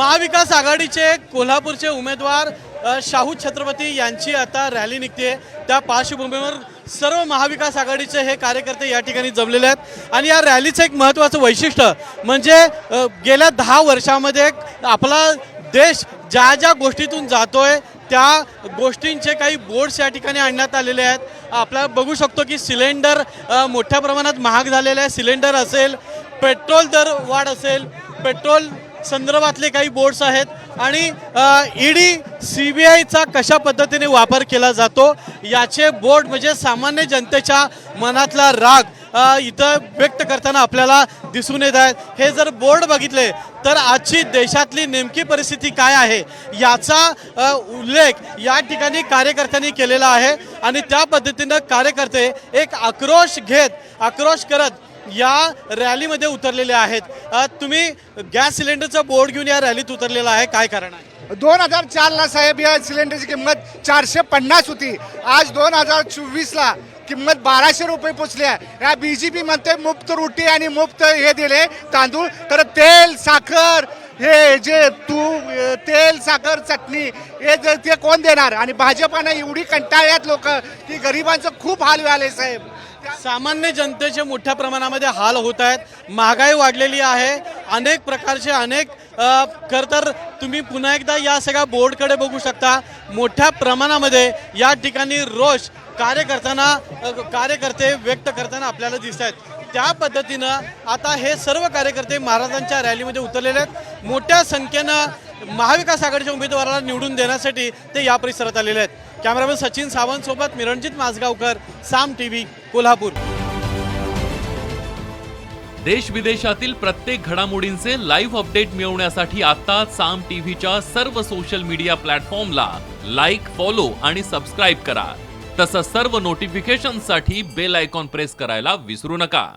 महाविकास आघाडीचे कोल्हापूरचे उमेदवार शाहू छत्रपती यांची आता रॅली निघते. त्या पार्श्वभूमीवर सर्व महाविकास आघाडीचे हे कार्यकर्ते या ठिकाणी जमलेले आहेत. आणि या रॅलीचं एक महत्त्वाचं वैशिष्ट्य म्हणजे गेल्या दहा वर्षामध्ये आपला देश ज्या ज्या गोष्टीतून जातोय त्या गोष्टींचे काही बोर्ड्स या ठिकाणी आणण्यात आलेले आहेत. आपल्याला बघू शकतो की सिलेंडर मोठ्या प्रमाणात महाग झालेले आहे. सिलेंडर असेल पेट्रोल दर वाढ असेल पेट्रोल संदर्भातले काही बोर्ड्स आहेत आणि ईडी सी बी आयचा कशा पद्धतीने वापर केला जातो याचे बोर्ड म्हणजे सामान्य जनतेच्या मनातला राग इथं व्यक्त करताना आपल्याला दिसून येत आहेत. हे जर बोर्ड बघितले तर आजची देशातली नेमकी परिस्थिती काय आहे याचा उल्लेख या ठिकाणी कार्यकर्त्यांनी केलेला आहे. आणि त्या पद्धतीनं कार्यकर्ते एक आक्रोश घेत आक्रोश करत या रॅलीमध्ये उतरलेले आहेत. तुम्ही गॅस सिलेंडरचा बोर्ड घेऊन या रॅलीत उतरलेला आहे. काय कारण आहे? दोन हजार चारला साहेब या सिलेंडरची किंमत चारशे पन्नास होती. आज दोन हजार चोवीसला किंमत बाराशे रुपये पोचली आहे. या बी जे पी म्हणते मुफ्त रोटी आणि मुफ्त हे दिले तांदूळ. तर तेल साखर हे जे तू तेल साखर चटणी हे जर ते कोण देणार? आणि भाजपानं एवढी कंटाळ्यात लोक की गरिबांचं खूप हाल झाले साहेब. सामान्य जनतेचे मोठ्या प्रमाणामध्ये हाल होत आहेत. महागाई वाढलेली आहे. अनेक प्रकारचे अनेक खरं तर तुम्ही पुन्हा एकदा या सगळ्या बोर्डकडे बघू शकता. मोठ्या प्रमाणामध्ये या ठिकाणी रोष कार्यकर्त्यांना कार्यकर्ते व्यक्त करताना आपल्याला दिसत आहेत. त्या पद्धतीनं आता हे सर्व कार्यकर्ते महाराजांच्या रॅलीमध्ये उतरलेले आहेत. मोठ्या संख्येनं महाविकास आघाडीच्या उमेदवाराला निवडून देण्यासाठी ते या परिसरात आलेले आहेत. कॅमेरामॅन सचिन सावंत सोबत माजगावकर माझगावकर साम टी व्ही कोल्हापूर. देश विदेशातील प्रत्येक घडामोडींचे लाईव्ह अपडेट मिळवण्यासाठी आता साम टीव्हीच्या सर्व सोशल मीडिया प्लॅटफॉर्मला लाईक फॉलो आणि सबस्क्राईब करा. तसंच सर्व नोटिफिकेशनसाठी बेल आयकॉन प्रेस करायला विसरू नका.